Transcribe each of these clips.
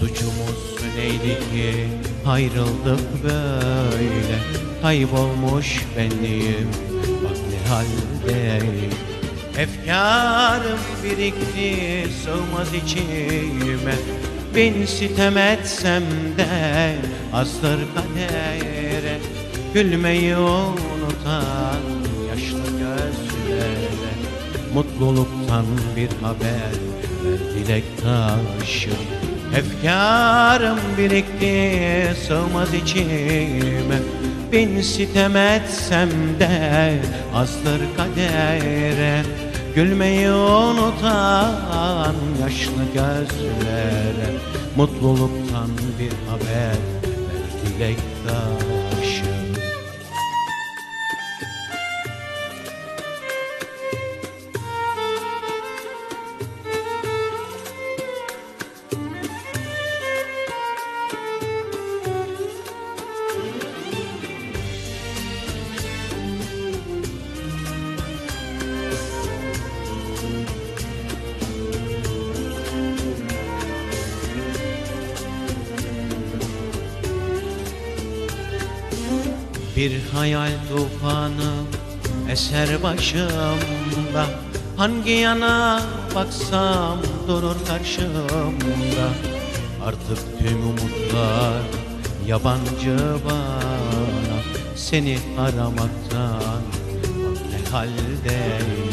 Suçumuz neydi ki? Ayrıldık böyle. Kaybolmuş benliğim. Bak ne haldeyim Efkarım birikti sığmaz içime. Bin sitem etsem de azdır kadere. Gülmeyi unutan yaşlı gözlere. Mutluluktan bir haber ver dilek taşı Efkarım birikti sığmaz içime. Bin sitem etsem de azdır kadere. Gülmeyi unutan yaşlı gözlere. Mutluluktan bir haber ver dilek Bir hayal tufanı eser başımda. Hangi yana baksam durur karşımda. Artık tüm umutlar yabancı bana. Seni aramaktan ne haldeyim.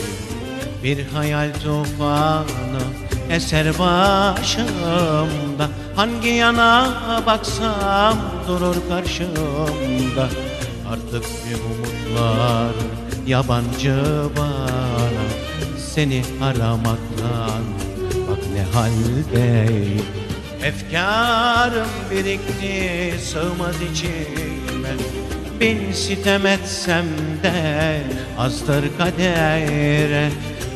Bir hayal tufanı eser başımda. Hangi yana baksam durur karşımda Artık tüm umutlar yabancı bana Seni aramaktan bak ne haldeyim Efkarım birikti sığmaz içime. Bin sitem etsem de azdır kadere.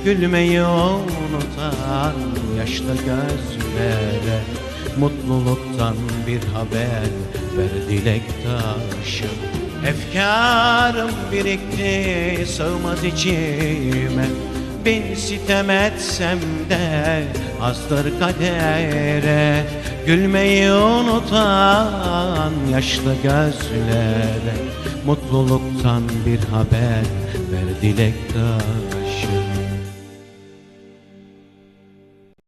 Gülmeyi unutan yaşlı gözlere. Mutluluktan bir haber ver dilek taşı Efkarım birikti sığmaz içime. Bin sitem etsem de azdır kadere. Gülmeyi unutan yaşlı gözlere Mutluluktan bir haber ver dilek taşı